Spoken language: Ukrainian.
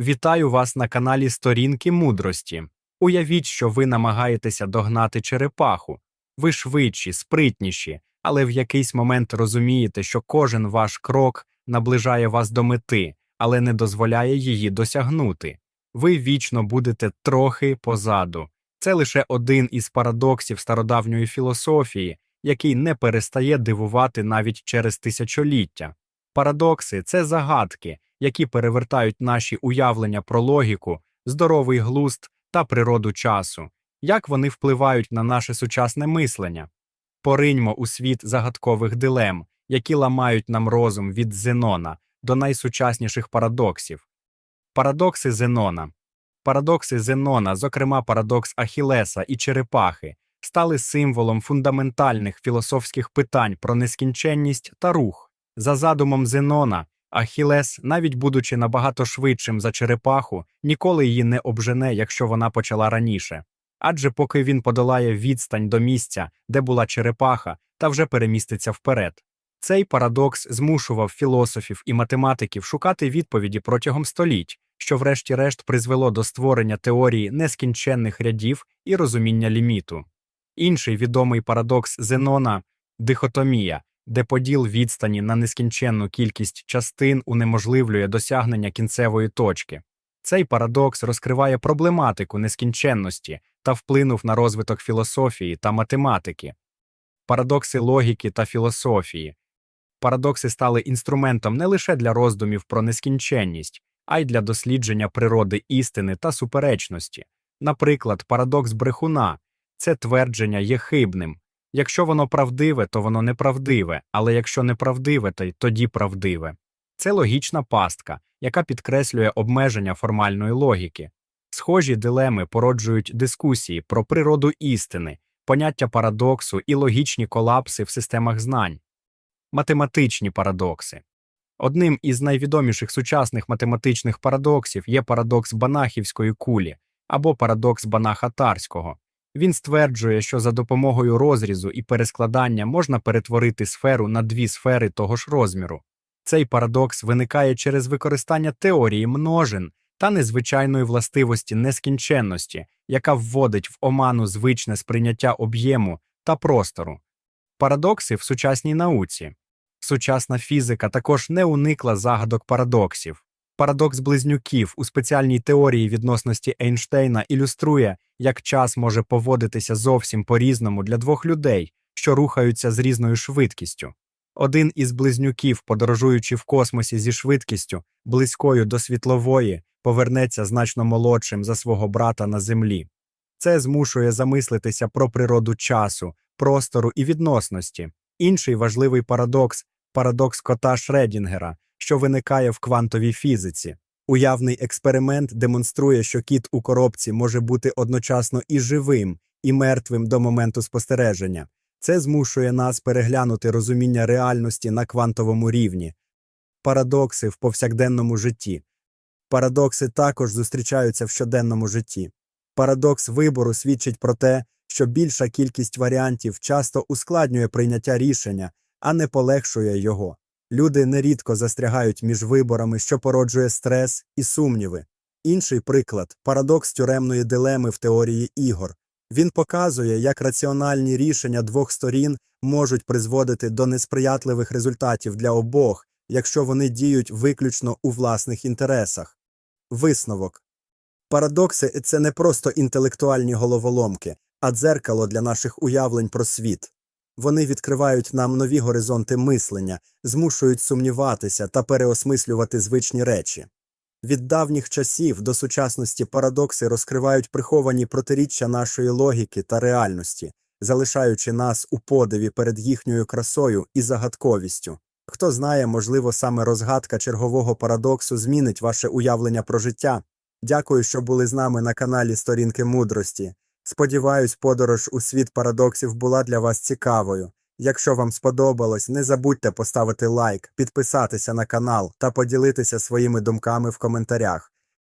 Вітаю вас на каналі Сторінки мудрості. Уявіть, що ви намагаєтеся догнати черепаху. Ви швидші, спритніші, але в якийсь момент розумієте, що кожен ваш крок наближає вас до мети, але не дозволяє її досягнути. Ви вічно будете трохи позаду. Це лише один із парадоксів стародавньої філософії, який не перестає дивувати навіть через тисячоліття. Парадокси це загадки, які перевертають наші уявлення про логіку, здоровий глузд та природу часу, як вони впливають на наше сучасне мислення. Пориньмо у світ загадкових дилем, які ламають нам розум від Зенона до найсучасніших парадоксів. Парадокси Зенона. Парадокси Зенона, зокрема парадокс Ахілеса і черепахи, стали символом фундаментальних філософських питань про нескінченність та рух. За задумом Зенона, Ахілес, навіть будучи набагато швидшим за черепаху, ніколи її не обжене, якщо вона почала раніше. Адже поки він подолає відстань до місця, де була черепаха, та вже переміститься вперед. Цей парадокс змушував філософів і математиків шукати відповіді протягом століть, що врешті-решт призвело до створення теорії нескінченних рядів і розуміння ліміту. Інший відомий парадокс Зенона дихотомія, де поділ відстані на нескінченну кількість частин унеможливлює досягнення кінцевої точки. Цей парадокс розкриває проблематику нескінченності та вплинув на розвиток філософії та математики. Парадокси логіки та філософії. Парадокси стали інструментом не лише для роздумів про нескінченність, а й для дослідження природи істини та суперечності. Наприклад, парадокс брехуна це твердження є хибним. Якщо воно правдиве, то воно неправдиве, але якщо неправдиве, то й тоді правдиве. Це логічна пастка, яка підкреслює обмеження формальної логіки. Схожі дилеми породжують дискусії про природу істини, поняття парадоксу і логічні колапси в системах знань. Математичні парадокси. Одним із найвідоміших сучасних математичних парадоксів є парадокс Банахівської кулі або парадокс Банаха-Тарського. Він стверджує, що за допомогою розрізу і перескладання можна перетворити сферу на дві сфери того ж розміру. Цей парадокс виникає через використання теорії множин та незвичайної властивості нескінченності, яка вводить в оману звичне сприйняття об'єму та простору. Парадокси в сучасній науці. Сучасна фізика також не уникла загадок парадоксів. Парадокс близнюків у спеціальній теорії відносності Ейнштейна ілюструє, як час може поводитися зовсім по-різному для двох людей, що рухаються з різною швидкістю. Один із близнюків, подорожуючи в космосі зі швидкістю, близькою до світлової, повернеться значно молодшим за свого брата на Землі. Це змушує замислитися про природу часу, простору і відносності. Інший важливий парадокс парадокс кота Шредінгера, що виникає в квантовій фізиці. Уявний експеримент демонструє, що кіт у коробці може бути одночасно і живим, і мертвим до моменту спостереження. Це змушує нас переглянути розуміння реальності на квантовому рівні. Парадокси в повсякденному житті. Парадокси також зустрічаються в щоденному житті. Парадокс вибору свідчить про те, що більша кількість варіантів часто ускладнює прийняття рішення, а не полегшує його. Люди нерідко застрягають між виборами, що породжує стрес і сумніви. Інший приклад парадокс тюремної дилеми в теорії ігор. Він показує, як раціональні рішення двох сторін можуть призводити до несприятливих результатів для обох, якщо вони діють виключно у власних інтересах. Висновок Парадокси це не просто інтелектуальні головоломки, а дзеркало для наших уявлень про світ. Вони відкривають нам нові горизонти мислення, змушують сумніватися та переосмислювати звичні речі. Від давніх часів до сучасності парадокси розкривають приховані протиріччя нашої логіки та реальності, залишаючи нас у подиві перед їхньою красою і загадковістю. Хто знає, можливо, саме розгадка чергового парадоксу змінить ваше уявлення про життя. Дякую, що були з нами на каналі Сторінки мудрості. Сподіваюсь, подорож у світ парадоксів була для вас цікавою. Якщо вам сподобалось, не забудьте поставити лайк, підписатися на канал та поділитися своїми думками в коментарях.